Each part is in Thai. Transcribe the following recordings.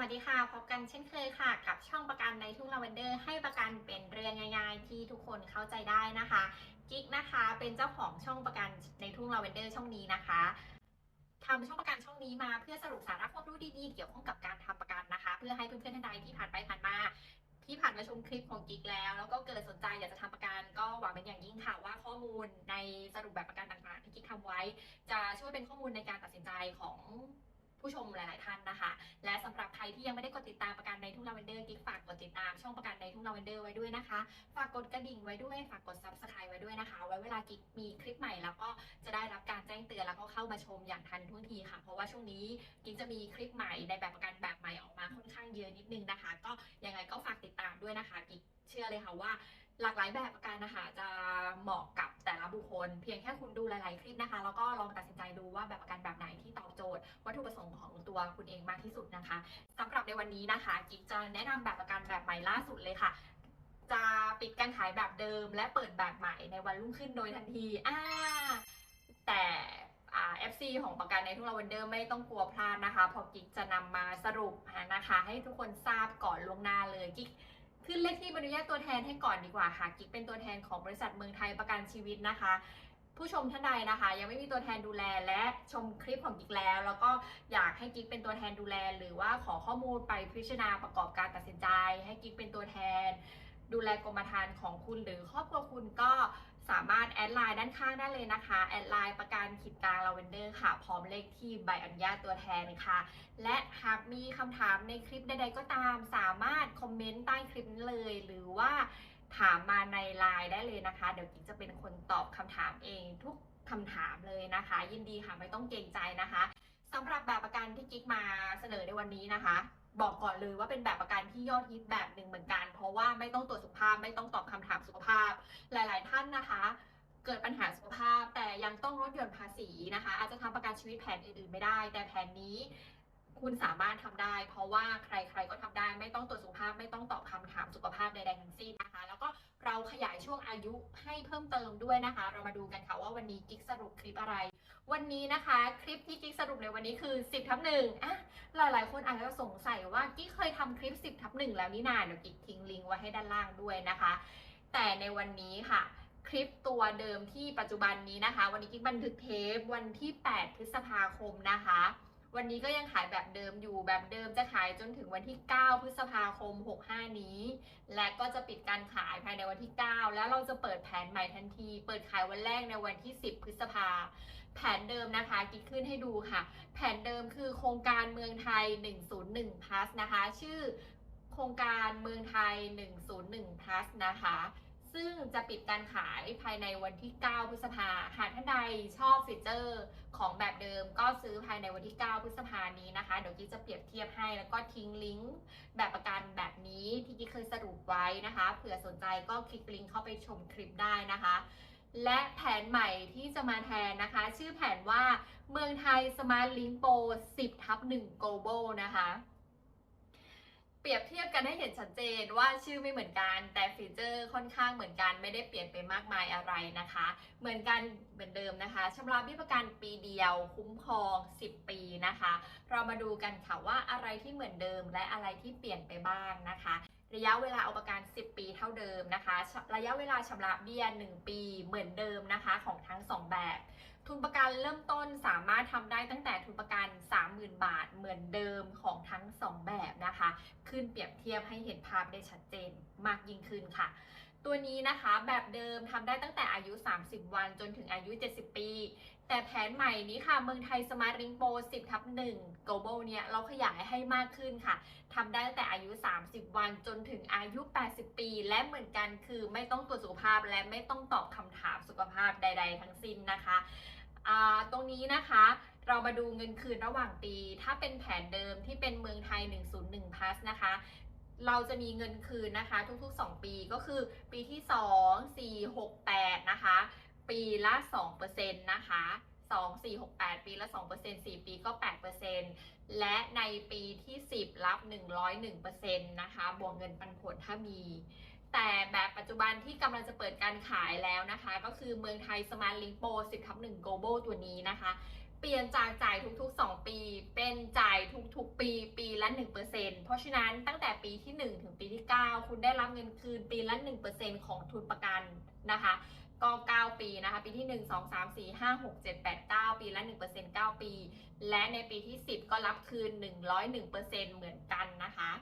วัสดีค่ะพบกันเช่นเคยค่ะ กับช่องประกันในทุ่งลาเวนเดอร์ให้ประกันเป็นเรื่องง่ายๆที่ทุกคนเข้าใจได้นะคะกิ๊กนะคะเป็นเจ้าของช่องประกันในทุ่งลาเวนเดอร์ช่องนี้นะคะทำช่องประกันช่องนี้มาเพื่อสรุปสาระความรู้ดีๆ เกี่ยวข้องกับการทำประกันนะคะ เพื่อให้เพื่อนๆท่านใดที่ผ่านไปผ่านมาที่ผ่านมาชมคลิปของกิ๊กแล้ว แล้วก็เกิดสนใจอยากจะทำประกันก็หวังเป็นอย่างยิ่งค่ะว่าข้อมูลในสรุปแบบประกันต่างๆที่กิ๊กทำไว้ จะช่วยเป็นข้อมูลในการตัดสินใจของ ผู้ชมหลาย ๆ ท่านนะคะ และสำหรับใครที่ยังไม่ได้กดติดตามประกันในทุ่งลาเวนเดอร์กิ๊กฝากกดติดตามช่องประกันในทุ่งลาเวนเดอร์ไว้ด้วยนะคะ ฝากกดกระดิ่งไว้ด้วย ฝากกด subscribe ไว้ด้วยนะคะ ไว้เวลากิ๊กมีคลิปใหม่แล้วก็จะได้รับการแจ้งเตือนแล้วก็เข้ามาชมอย่างทันท่วงทีค่ะ เพราะว่าช่วงนี้กิ๊กจะมีคลิปใหม่ในแบบประกันแบบใหม่ออกมาค่อนข้างเยอะนิดนึงนะคะ ก็ยังไงก็ฝากติดตามด้วยนะคะกิ๊กเชื่อเลยค่ะว่า หลากหลายแบบประกันนะคะจะเหมาะกับแต่ละบุคคล เพียงแค่คุณดูหลาย ๆ คลิปนะคะ แล้วก็ลองตัดสินใจดูว่าแบบประกันแบบไหนที่ตอบโจทย์ วัตถุประสงค์ของตัวคุณเองมากที่สุดนะคะสำหรับในวันนี้นะคะกิ๊กจะแนะนำแบบประกันแบบใหม่ล่าสุดเลยค่ะ จะปิดการขายแบบเดิม และเปิดแบบใหม่ในวันรุ่งขึ้นโดยทันทีอ่าแต่เอ่า FC ของประกันในทุ่งลาเวนเดอร์ไม่ต้องกลัวพลาดนะคะเพอกิ๊กจะนำมาสรุปนะคะให้ทุกคนทราบก่อนล่วงหน้าเลยกิ๊ก ขึ้นเลขที่บรรยาตตัวแทนให้ก่อนดีกว่าค่ะกิ๊กเป็นตัวแทนของบริษัทเมืองไทยประกันชีวิตนะคะ ผู้ชมท่านใดนะคะ ยังไม่มีตัวแทนดูแลและชมคลิปของกิ๊กแล้ว แล้วก็อยากให้กิ๊กเป็นตัวแทนดูแล หรือว่าขอข้อมูลไปพิจารณาประกอบการตัดสินใจ ให้กิ๊กเป็นตัวแทน ดูแลกรมธรรม์ของคุณหรือครอบครัวคุณก็ สามารถแอดไลน์ด้านข้างได้เลยนะคะแอดไลน์ประกันขีดกลางลาเวนเดอร์ค่ะ พร้อมเลขที่ใบอนุญาตตัวแทนค่ะ และหากมีคำถามในคลิปใดๆก็ตาม สามารถคอมเมนต์ใต้คลิปเลย หรือว่าถามมาในไลน์ได้เลยนะคะ เดี๋ยวกิ๊กจะเป็นคนตอบคำถามเองทุกคำถามเลยนะคะ ยินดีค่ะไม่ต้องเกรงใจนะคะสำหรับแบบประกันที่กิ๊กมาเสนอในวันนี้นะคะ บอกก่อนเลยว่าเป็นแบบประกันที่ยอดฮิตแบบหนึ่งเหมือนกัน เพราะว่าไม่ต้องตรวจสุขภาพไม่ต้องตอบคำถามสุขภาพ หลาย ๆ ท่านนะคะ เกิดปัญหาสุขภาพ แต่ยังต้องลดหย่อนภาษีนะคะ อาจจะทำประกันชีวิตแผนอื่น ๆ ไม่ได้ แต่แผนนี้คุณสามารถทำได้ เพราะว่าใครๆก็ทำได้ไม่ต้องตรวจสุขภาพ ไม่ต้องตอบคำถามสุขภาพใดๆทั้งสิ้นนะคะ แล้วก็เราขยายช่วงอายุให้เพิ่มเติมด้วยนะคะ เรามาดูกันค่ะว่าวันนี้กิ๊กสรุปคลิปอะไร วันนี้นะคะคลิปที่กิ๊กสรุปในวันนี้คือ 10ทับหนึ่งอะหลายๆคนอาจจะสงสัยว่ากิ๊กเคยทำคลิป 10ทับหนึ่งแล้วนี่นาเดี๋ยวกิ๊กทิ้งลิงก์ไว้ให้ด้านล่างด้วยนะคะ แต่ในวันนี้ค่ะคลิปตัวเดิมที่ปัจจุบันนี้นะคะ วันนี้กิ๊กบันทึกเทปวันที่ 8 พฤษภาคมนะคะ วันนี้ก็ยังขายแบบเดิมอยู่แบบเดิมจะขายจนถึงวันที่ 9 พฤษภาคม 65 นี้ และก็จะปิดการขายภายในวันที่ 9 แล้วเราจะเปิดแผนใหม่ทันที เปิดขายวันแรกในวันที่ 10 พฤษภาแผนเดิมนะคะกิ๊กขึ้นให้ดูค่ะ แผนเดิมคือโครงการเมืองไทย 101 plus นะคะ ชื่อโครงการเมืองไทย 101 plus นะคะ ซึ่งจะปิดการขายภายในวันที่ 9 พฤษภา หากท่านใดชอบฟีเจอร์ของแบบเดิมก็ซื้อภายในวันที่ 9 พฤษภานี้นะคะ เดี๋ยวกิ๊กจะเปรียบเทียบให้ แล้วก็ทิ้งลิงก์แบบประกันแบบนี้ที่กิ๊กเคยสรุปไว้นะคะ เผื่อสนใจก็คลิกลิงก์เข้าไปชมคลิปได้นะคะ และแผนใหม่ที่จะมาแทนนะคะ ชื่อแผนว่าเมืองไทย Smart Link Pro 10ทับ1 Global นะคะ เปรียบเทียบกันให้เห็นชัดเจนว่าชื่อไม่เหมือนกัน แต่ฟีเจอร์ค่อนข้างเหมือนกันไม่ได้เปลี่ยนไปมากมายอะไรนะคะ เหมือนกันเหมือนเดิมนะคะชำระเบี้ยประกันปีเดียว คุ้มครอง 10 ปีนะคะ เรามาดูกันค่ะว่าอะไรที่เหมือนเดิมและอะไรที่เปลี่ยนไปบ้างนะคะระยะเวลาเอาประกัน 10 ปีเท่าเดิมนะคะ ระยะเวลาชำระเบี้ย 1 ปีเหมือนเดิมนะคะของทั้ง 2 แบบ ทุนประกันเริ่มต้นสามารถทำได้ตั้งแต่ทุนประกัน 30,000 บาทเหมือนเดิมของทั้ง 2 แบบนะคะ ขึ้นเปรียบเทียบให้เห็นภาพได้ชัดเจนมากยิ่งขึ้นค่ะ ตัวนี้นะคะแบบเดิมทำได้ตั้งแต่อายุ 30 วันจนถึงอายุ 70 ปี แต่แผนใหม่นี้ค่ะ เมืองไทยสมาร์ทริงโปร10ทับ1 global เนี่ยเราขยายให้มากขึ้นค่ะทำได้ตั้งแต่อายุ 30 วันจนถึงอายุ 80 ปี และเหมือนกันคือไม่ต้องตรวจสุขภาพและไม่ต้องตอบคำถามสุขภาพใด ๆ ทั้งสิ้นนะคะ ตรงนี้นะคะ เรามาดูเงินคืนระหว่างปี ถ้าเป็นแผนเดิมที่เป็นเมืองไทย 101 plus นะคะ เราจะมีเงินคืนนะคะ ทุกๆ 2 ปีก็คือปีที่ 2 4 6 8 นะคะ ปีละ 2%นะคะ2 4 6 8 ปีละ 2% 4 ปีก็ 8%และในปีที่ 10 รับ 101%นะคะ บวกเงินปันผลถ้ามี แต่แบบปัจจุบันที่กำลังจะเปิดการขายแล้วนะคะ ก็คือเมืองไทย Smart Link Pro 10ทับ1 Global ตัวนี้นะคะ เปลี่ยนจากจ่ายทุกๆ 2 ปี เป็นจ่ายทุกๆ ปีปีละ 1%เพราะฉะนั้นตั้งแต่ปีที่ 1 ถึงปีที่ 9 คุณได้รับเงินคืนปีละ 1%ของทุนประกันนะคะก็9ปีนะคะ ปีที่ 1 2 3 4 5 6 7 8 9 ปีละ 1% 9 ปี และในปีที่ 10 ก็รับคืน 101%เหมือนกันนะคะ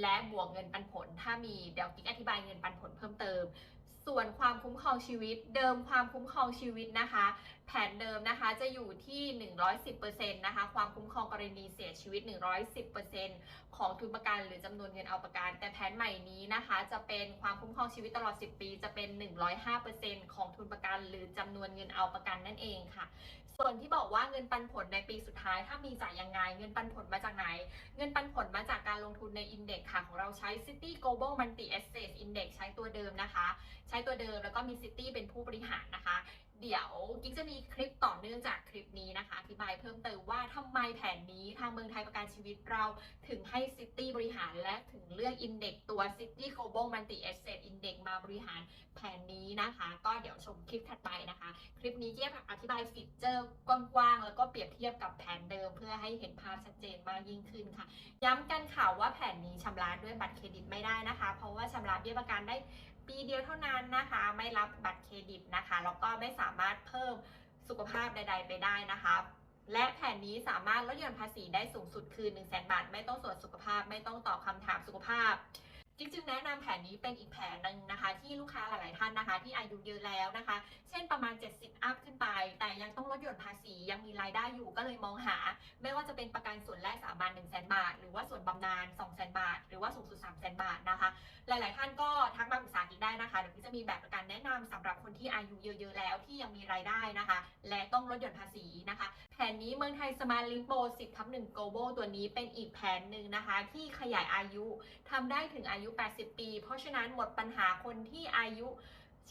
และบวกเงินปันผล ถ้ามีเดี๋ยวกิ๊กอธิบายเงินปันผลเพิ่มเติม ส่วนความคุ้มครองชีวิต เดิมความคุ้มครองชีวิตนะคะ แผนเดิมนะคะจะอยู่ที่ 110%นะคะความคุ้มครองกรณีเสียชีวิต 110%ของทุนประกันหรือจำนวนเงินเอาประกัน แต่แผนใหม่นี้นะคะ จะเป็นความคุ้มครองชีวิตตลอด 10 ปี จะเป็น 105%ของทุนประกันหรือจำนวนเงินเอาประกันนั่นเองค่ะ ส่วนที่บอกว่าเงินปันผลในปีสุดท้าย ถ้ามีจ่ายยังไง เงินปันผลมาจากไหน เงินปันผลมาจากการลงทุนในอินเด็กค่ะ ของเราใช้ City Global Multi Asset Index ใช้ตัวเดิมนะคะ ใช้ตัวเดิมแล้วก็มี City เป็นผู้บริหารนะคะ เดี๋ยวกิ๊กจะมีคลิปต่อเนื่องจากคลิปนี้นะคะอธิบายเพิ่มเติมว่าทำไมแผนนี้ทางเมืองไทยประกันชีวิตเราถึงให้ City บริหารและถึงเลือก Index ตัว City Global Multi Asset Index มาบริหารแผนนี้นะคะ ก็เดี๋ยวชมคลิปถัดไปนะคะ คลิปนี้เกียบอธิบายฟีเจอร์กว้างๆ แล้วก็เปรียบเทียบกับแผนเดิม เพื่อให้เห็นภาพชัดเจนมากยิ่งขึ้นค่ะ ย้ำกันข่าวว่าแผนนี้ชำระด้วยบัตรเครดิตไม่ได้นะคะ เพราะว่าชำระเบี้ยประกันได้ ปีเดียวเท่านั้นนะคะ ไม่รับบัตรเครดิตนะคะ แล้วก็ไม่สามารถเพิ่มสุขภาพใด ๆ ไปได้นะคะและแผนนี้สามารถลดหย่อนภาษีได้สูงสุดคือ 1 0 0 0 0แบาท ไม่ต้องตรวจสุขภาพ ไม่ต้องตอบคำถามสุขภาพ จริงๆแนะนำแผนนี้เป็นอีกแผนหนึ่งนะคะ ที่ลูกค้าหลาย ๆ ท่านนะคะ ที่อายุเยอะแล้วนะคะ เช่นประมาณ 70 อัพขึ้นไป แต่ยังต้องลดหย่อนภาษียังมีรายได้อยู่ก็เลยมองหา ไม่ว่าจะเป็นประกันส่วนแรกสามบาท1 0 0 0 0 0 บาท หรือว่าส่วนบำนาญ2 0 0 0 0 0 บาท หรือว่าสูงสุด3 0 0 0 0 บาทนะคะ หลาย ๆ ท่านก็ทักมาปรึกษากิ๊กได้นะคะเดี๋ยวกิ๊กจะมีแบบประกันแนะนำสำหรับคนที่อายุเยอะ ๆ แล้วที่ยังมีรายได้นะคะ และต้องลดหย่อนภาษีนะคะ แผนนี้เมืองไทยสมาร์ทลิงโป10ทับ1 global ตัวนี้เป็นอีกแผนหนึ่งนะคะ ที่ขยายอายุทำได้ถึงอายุ80 ปี เพราะฉะนั้นหมดปัญหาคนที่อายุ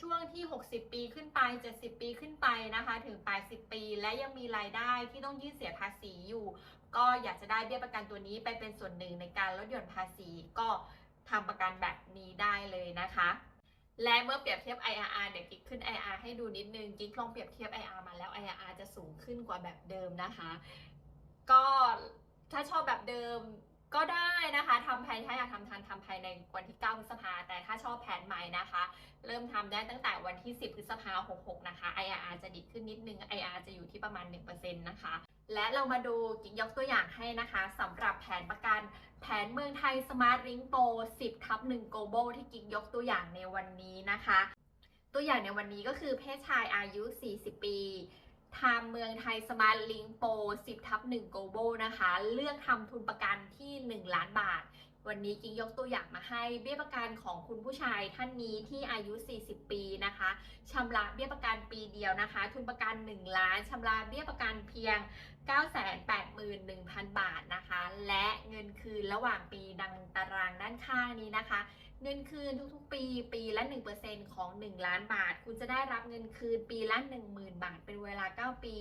ช่วงที่ 60 ปีขึ้นไป 70 ปีขึ้นไปนะคะ ถึง 80 ปี และยังมีรายได้ที่ต้องยื่นเสียภาษีอยู่ ก็อยากจะได้เบี้ยประกันตัวนี้ไปเป็นส่วนหนึ่งในการลดหย่อนภาษี ก็ทำประกันแบบนี้ได้เลยนะคะ และเมื่อเปรียบเทียบ IRR เดี๋ยวกิ๊กขึ้น IRR ให้ดูนิดนึง กิ๊กลองเปรียบเทียบ IRR มาแล้ว IRR จะสูงขึ้นกว่าแบบเดิมนะคะ ก็ถ้าชอบแบบเดิม ก็ได้นะคะทำภายถ้าอยากทำทันทำภายในวันที่ 9 พฤษภา แต่ถ้าชอบแผนใหม่นะคะ เริ่มทำได้ตั้งแต่วันที่ 10 พฤษภา 66 นะคะ IRR จะดีขึ้นนิดนึง IRR จะอยู่ที่ประมาณ 1%นะคะ และเรามาดูกิ๊กยกตัวอย่างให้นะคะสำหรับแผนประกันแผนเมืองไทย Smart Ring Pro 10ทับ1 Global ที่กิ๊กยกตัวอย่างในวันนี้นะคะ ตัวอย่างในวันนี้ก็คือเพศชายอายุ 40 ปี ทางเมืองไทย Smart Link Pro 10 ทับ1 Global นะคะ เลือกทำทุนประกันที่ 1 ล้านบาท วันนี้กิ๊กยกตัวอย่างมาให้เบี้ยประกันของคุณผู้ชายท่านนี้ที่อายุ 40 ปีนะคะชำระเบี้ยประกันปีเดียวนะคะ ทุนประกัน 1 ล้านชำระเบี้ยประกันเพียง 981,000 บาทนะคะ และเงินคืนระหว่างปีดังตารางด้านข้างนี้นะคะ เงินคืนทุกๆ ปี ปีละ 1%ของ 1 ล้านบาท คุณจะได้รับเงินคืนปีละ 10,000 บาท เป็นเวลา 9 ปี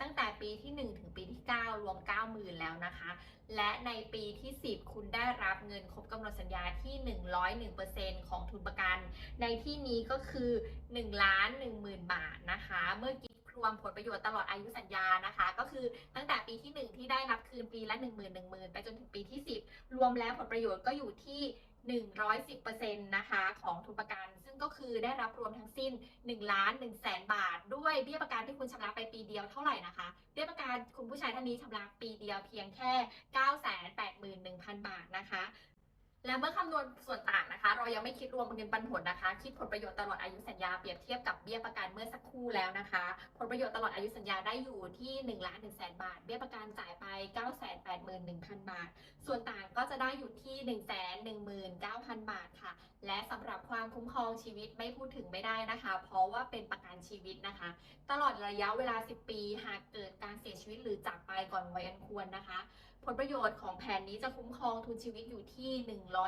ตั้งแต่ปีที่ 1 ถึงปีที่ 9 รวม 90,000 แล้วนะคะ และในปีที่ 10 คุณได้รับเงินครบกำหนดสัญญาที่ 101%ของทุนประกัน ในที่นี้ก็คือ1ล้าน10,000 บาทนะคะ เมื่อกี้รวมผลประโยชน์ตลอดอายุสัญญานะคะ ก็คือตั้งแต่ปีที่ 1 ที่ได้รับคืนปีละ 1 0 0 0 0 1 0,000 ไปจนถึงปีที่ 10 รวมแล้วผลประโยชน์ก็อยู่ที่ 110%นะคะของทุนประกัน ซึ่งก็คือได้รับรวมทั้งสิ้น1ล้าน1แสนบาท ด้วยเบี้ยประกันที่คุณชำระไปปีเดียวเท่าไหร่นะคะ เบี้ยประกันคุณผู้ชายท่านนี้ชำระปีเดียวเพียงแค่ 981,000 บาทนะคะ และเมื่อคำนวณส่วนต่างนะคะ เรายังไม่คิดรวมเงินปันผลนะคะ คิดผลประโยชน์ตลอดอายุสัญญาเปรียบเทียบกับเบี้ยประกันเมื่อสักครู่แล้วนะคะ ผลประโยชน์ตลอดอายุสัญญาได้อยู่ที่1ล้าน1แสนบาท เบี้ยประกันจ่ายไป 981,000 บาท ส่วนต่างก็จะได้อยู่ที่ 119,000 บาทค่ะ และสำหรับความคุ้มครองชีวิตไม่พูดถึงไม่ได้นะคะ เพราะว่าเป็นประกันชีวิตนะคะ ตลอดระยะเวลา 10 ปี หากเกิดการเสียชีวิตหรือจาก ก่อนวัยอันควรนะคะ ผลประโยชน์ของแผนนี้จะคุ้มครองทุนชีวิตอยู่ที่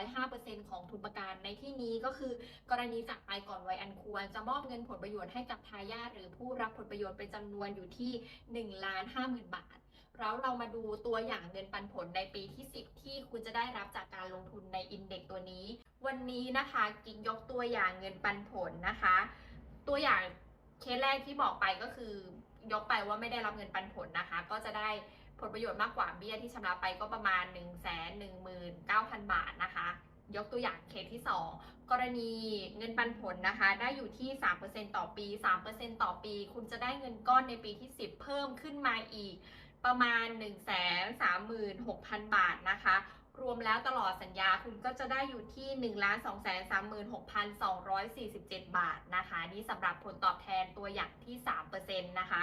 105%ของทุนประกันในที่นี้ก็คือกรณีจากไปก่อนวัยอันควร จะมอบเงินผลประโยชน์ให้กับทายาทหรือผู้รับผลประโยชน์เป็นจำนวนอยู่ที่ 1 ล้าน50,000 บาทแล้วเรามาดูตัวอย่างเงินปันผลในปีที่ 10 ที่คุณจะได้รับจากการลงทุนในอินเด็กตัวนี้ วันนี้นะคะกิ๊กยกตัวอย่างเงินปันผลนะคะ ตัวอย่างเคสแรกที่บอกไปก็คือ ยกไปว่าไม่ได้รับเงินปันผลนะคะ ก็จะได้ผลประโยชน์มากกว่าเบี้ยที่ชำระไปก็ประมาณ 1 1 9 0 0 0 บาทนะคะ ยกตัวอย่างเคสที่ 2 กรณีเงินปันผลนะคะ ได้อยู่ที่ 3%ต่อปี 3%ต่อปี คุณจะได้เงินก้อนในปีที่ 10 เพิ่มขึ้นมาอีกประมาณ 1 3 6 0 0 0 บาทนะคะ วมแล้วตลอดสัญญาคุณก็จะได้อยู่ที่ 1 2 3 3 6 2 4 7 บาทนะคะ นี่สำหรับผลตอบแทนตัวอย่างที่ 3%นะคะ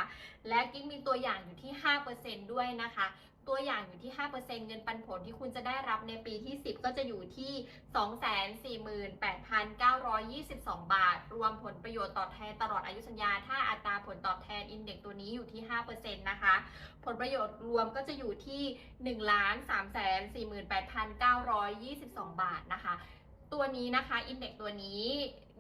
และกิ๊กมีตัวอย่างอยู่ที่ 5%ด้วยนะคะ ตัวอย่างอยู่ที่ 5%เงินปันผลที่คุณจะได้รับในปีที่ 10 ก็จะอยู่ที่ 248,922 บาท รวมผลประโยชน์ตอบแทนตลอดอายุสัญญา ถ้าอัตราผลตอบแทนอินเด็กตัวนี้อยู่ที่ 5%นะคะ ผลประโยชน์รวมก็จะอยู่ที่ 1 3 4 8 9 2 2 บาทนะคะ ตัวนี้นะคะอินเด็กตัวนี้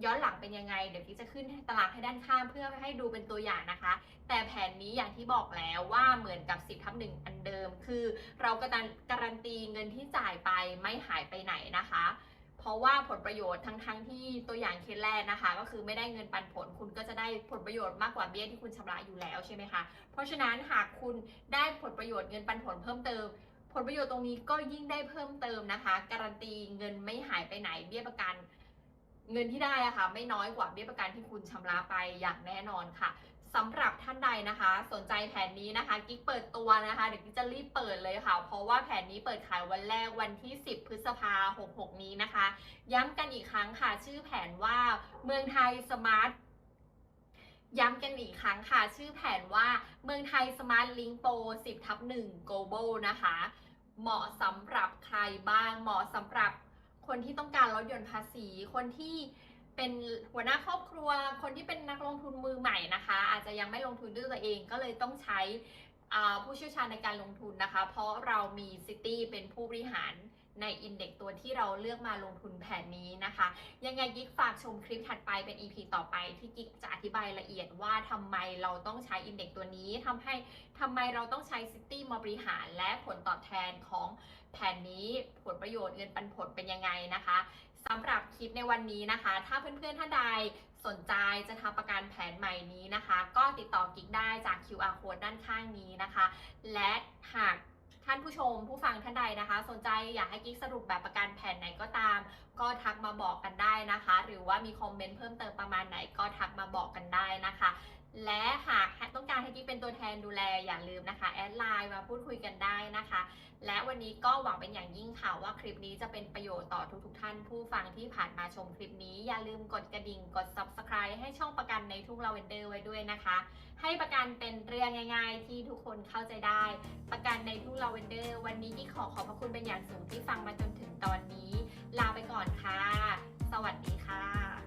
ย้อนหลังเป็นยังไง เดี๋ยวพี่จะขึ้นตารางให้ด้านข้างเพื่อให้ดูเป็นตัวอย่างนะคะ แต่แผนนี้อย่างที่บอกแล้วว่าเหมือนกับ 10ทับหนึ่งอันเดิม คือเรากาการันตีเงินที่จ่ายไปไม่หายไปไหนนะคะ เพราะว่าผลประโยชน์ทั้งทั้งๆที่ตัวอย่างเคสแรกนะคะ ก็คือไม่ได้เงินปันผลคุณก็จะได้ผลประโยชน์มากกว่าเบี้ยที่คุณชำระอยู่แล้วใช่ไหมคะเพราะฉะนั้นหากคุณได้ผลประโยชน์เงินปันผลเพิ่มเติมผลประโยชน์ตรงนี้ก็ยิ่งได้เพิ่มเติมนะคะ การันตีเงินไม่หายไปไหนเบี้ยประกัน เงินที่ได้อะค่ะไม่น้อยกว่าเบี้ยประกันที่คุณชำระไปอย่างแน่นอนค่ะสำหรับท่านใดนะคะ สนใจแผนนี้นะคะกิ๊กเปิดตัวนะคะเดี๋ยวกิ๊กจะรีบเปิดเลยค่ะ เพราะว่าแผนนี้เปิดขายวันแรกวันที่ 10 พฤษภาคม66 นี้นะคะ ย้ำกันอีกครั้งค่ะ ชื่อแผนว่าเมืองไทยสมาร์ทย้ำกันอีกครั้งค่ะ ชื่อแผนว่าเมืองไทยสมาร์ทลิงโป10ทับ1 global นะคะ เหมาะสำหรับใครบ้างเหมาะสำหรับ คนที่ต้องการลดหย่อนภาษี คนที่เป็นหัวหน้าครอบครัว คนที่เป็นนักลงทุนมือใหม่นะคะ อาจจะยังไม่ลงทุนด้วยตัวเองก็เลยต้องใช้ผู้เชี่ยวชาญในการลงทุนนะคะ เพราะเรามีซิตี้เป็นผู้บริหาร ในอินเด็กตัวที่เราเลือกมาลงทุนแผนนี้นะคะ ยังไงกิ๊กฝากชมคลิปถัดไปเป็น EP ต่อไปที่กิ๊กจะอธิบายละเอียดว่าทำไมเราต้องใช้อินเด็กตัวนี้ทำให้ทำไมเราต้องใช้ซิตี้มาบริหาร และผลตอบแทนของแผนนี้ผลประโยชน์เงินปันผลเป็นยังไงนะคะสำหรับคลิปในวันนี้นะคะ ถ้าเพื่อนๆท่านใดสนใจจะทำประกันแผนใหม่นี้นะคะ ก็ติดต่อกิ๊กได้จาก QR code ด้านข้างนี้นะคะ และหาก ท่านผู้ชมผู้ฟังท่านใดนะคะ สนใจอยากให้กิ๊กสรุปแบบประกันแผนไหนก็ตาม ก็ทักมาบอกกันได้นะคะ หรือว่ามีคอมเมนต์เพิ่มเติมประมาณไหนก็ทักมาบอกกันได้นะคะ และหากต้องการให้กิ๊กเป็นตัวแทนดูแลอย่าลืมนะคะแอดไลน์มาพูดคุยกันได้นะคะ และ วันนี้ก็หวังเป็นอย่างยิ่งค่ะว่าคลิปนี้จะเป็นประโยชน์ต่อทุกๆทท่านผู้ฟังที่ผ่านมาชมคลิปนี้ อย่าลืมกดกระดิ่งกด subscribe ให้ช่องประกันในทุกเราเวนเดอร์ไว้ด้วยนะคะ ให้ประกันเป็นเรื่องง่าย ๆ ที่ทุกคนเข้าใจได้ ประกันในทุกเราเวนเดอร์วันนี้ที่ขอขอบพระคุณเป็นอย่างสูงที่ฟังมาจนถึงตอนนี้ ลาไปก่อนค่ะ สวัสดีค่ะ